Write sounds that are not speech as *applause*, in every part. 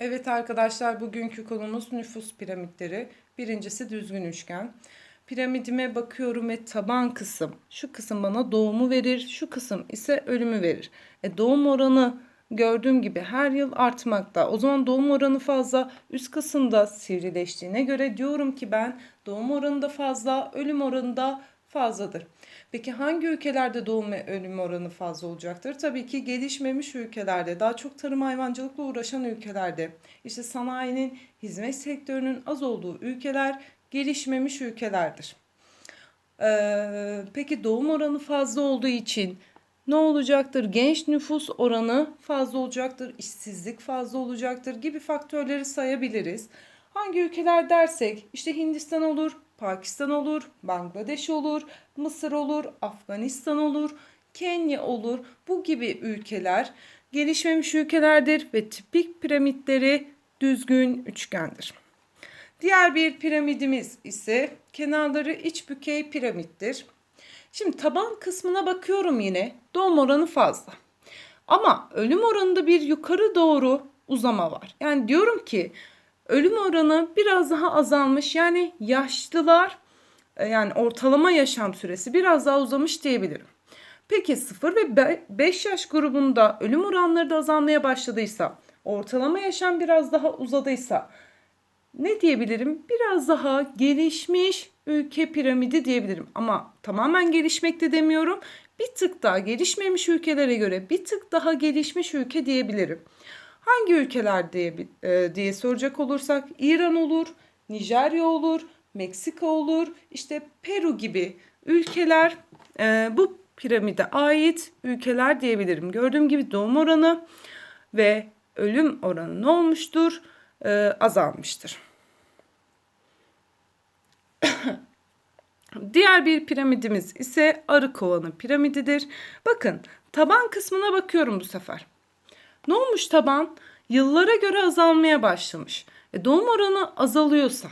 Evet arkadaşlar bugünkü konumuz nüfus piramitleri. Birincisi düzgün üçgen. Piramidime bakıyorum ve taban kısım. Şu kısım bana doğumu verir, şu kısım ise ölümü verir. E doğum oranı gördüğüm gibi her yıl artmakta. O zaman doğum oranı fazla, üst kısımda sivrileştiğine göre diyorum ki ben doğum oranı da fazla, ölüm oranı da fazladır. Peki hangi ülkelerde doğum ve ölüm oranı fazla olacaktır? Tabii ki gelişmemiş ülkelerde, daha çok tarım hayvancılıkla uğraşan ülkelerde, işte sanayinin, hizmet sektörünün az olduğu ülkeler gelişmemiş ülkelerdir. Ee, peki doğum oranı fazla olduğu için ne olacaktır? Genç nüfus oranı fazla olacaktır, işsizlik fazla olacaktır gibi faktörleri sayabiliriz. Hangi ülkeler dersek işte Hindistan olur, Pakistan olur, Bangladeş olur, Mısır olur, Afganistan olur, Kenya olur. Bu gibi ülkeler gelişmemiş ülkelerdir ve tipik piramitleri düzgün üçgendir. Diğer bir piramidimiz ise kenarları iç bükey piramittir. Şimdi taban kısmına bakıyorum yine. Doğum oranı fazla. Ama ölüm oranında bir yukarı doğru uzama var. Yani diyorum ki ölüm oranı biraz daha azalmış. Yani yaşlılar e, yani ortalama yaşam süresi biraz daha uzamış diyebilirim. Peki 0 ve 5 yaş grubunda ölüm oranları da azalmaya başladıysa, ortalama yaşam biraz daha uzadıysa ne diyebilirim? Biraz daha gelişmiş ülke piramidi diyebilirim. Ama tamamen gelişmekte demiyorum. Bir tık daha gelişmemiş ülkelere göre bir tık daha gelişmiş ülke diyebilirim. Hangi ülkeler diye, e, diye soracak olursak İran olur, Nijerya olur, Meksika olur, işte Peru gibi ülkeler e, bu piramide ait ülkeler diyebilirim. Gördüğüm gibi doğum oranı ve ölüm oranı ne olmuştur? E, azalmıştır. *coughs* Diğer bir piramidimiz ise arı kovanı piramididir. Bakın taban kısmına bakıyorum bu sefer. Ne olmuş taban? Yıllara göre azalmaya başlamış. E doğum oranı azalıyorsa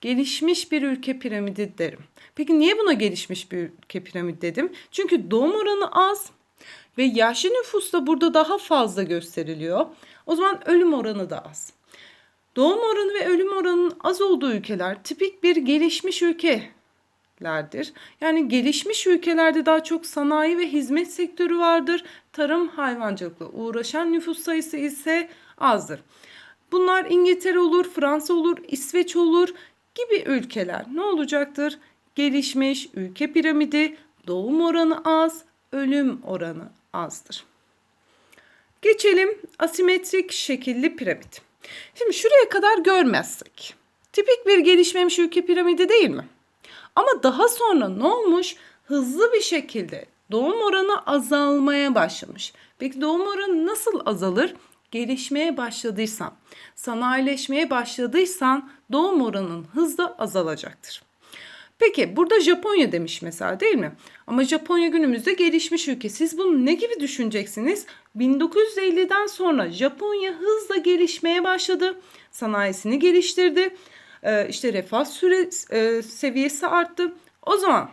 gelişmiş bir ülke piramidi derim. Peki niye buna gelişmiş bir ülke piramidi dedim? Çünkü doğum oranı az ve yaşlı nüfus da burada daha fazla gösteriliyor. O zaman ölüm oranı da az. Doğum oranı ve ölüm oranının az olduğu ülkeler tipik bir gelişmiş ülkelerdir. Yani gelişmiş ülkelerde daha çok sanayi ve hizmet sektörü vardır. Tarım hayvancılıkla uğraşan nüfus sayısı ise azdır. Bunlar İngiltere olur, Fransa olur, İsveç olur gibi ülkeler ne olacaktır? Gelişmiş ülke piramidi, doğum oranı az, ölüm oranı azdır. Geçelim asimetrik şekilli piramit. Şimdi şuraya kadar görmezsek. Tipik bir gelişmemiş ülke piramidi değil mi? Ama daha sonra ne olmuş? Hızlı bir şekilde doğum oranı azalmaya başlamış. Peki doğum oranı nasıl azalır? Gelişmeye başladıysan, sanayileşmeye başladıysan doğum oranın hızla azalacaktır. Peki burada Japonya demiş mesela değil mi? Ama Japonya günümüzde gelişmiş ülke. Siz bunu ne gibi düşüneceksiniz? 1950'den sonra Japonya hızla gelişmeye başladı. Sanayisini geliştirdi. Ee, işte refah süre, e, seviyesi arttı. O zaman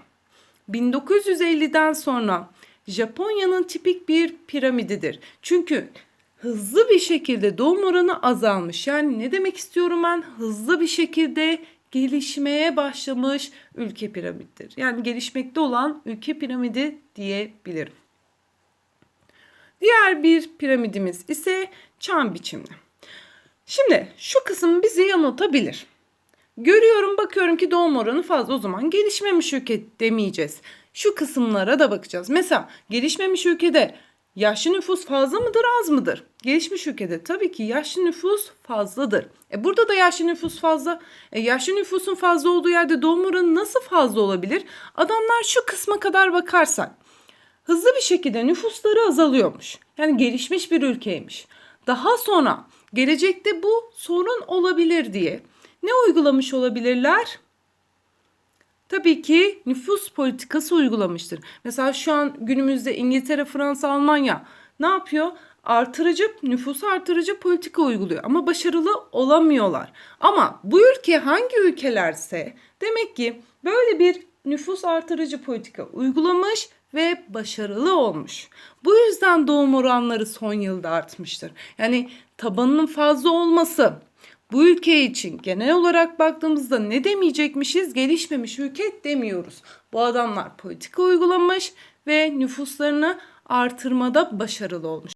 1950'den sonra Japonya'nın tipik bir piramididir. Çünkü hızlı bir şekilde doğum oranı azalmış. Yani ne demek istiyorum ben? Hızlı bir şekilde gelişmeye başlamış ülke piramiddir. Yani gelişmekte olan ülke piramidi diyebilirim. Diğer bir piramidimiz ise çan biçimli. Şimdi şu kısım bizi yanıltabilir. Görüyorum bakıyorum ki doğum oranı fazla o zaman gelişmemiş ülke demeyeceğiz. Şu kısımlara da bakacağız. Mesela gelişmemiş ülkede Yaşlı nüfus fazla mıdır az mıdır? Gelişmiş ülkede tabii ki yaşlı nüfus fazladır. E burada da yaşlı nüfus fazla. E yaşlı nüfusun fazla olduğu yerde doğum oranı nasıl fazla olabilir? Adamlar şu kısma kadar bakarsak hızlı bir şekilde nüfusları azalıyormuş. Yani gelişmiş bir ülkeymiş. Daha sonra gelecekte bu sorun olabilir diye ne uygulamış olabilirler? tabii ki nüfus politikası uygulamıştır. Mesela şu an günümüzde İngiltere, Fransa, Almanya ne yapıyor? Artırıcı, nüfus artırıcı politika uyguluyor ama başarılı olamıyorlar. Ama bu ülke hangi ülkelerse demek ki böyle bir nüfus artırıcı politika uygulamış ve başarılı olmuş. Bu yüzden doğum oranları son yılda artmıştır. Yani tabanının fazla olması bu ülke için genel olarak baktığımızda ne demeyecekmişiz? Gelişmemiş ülke demiyoruz. Bu adamlar politika uygulamış ve nüfuslarını artırmada başarılı olmuş.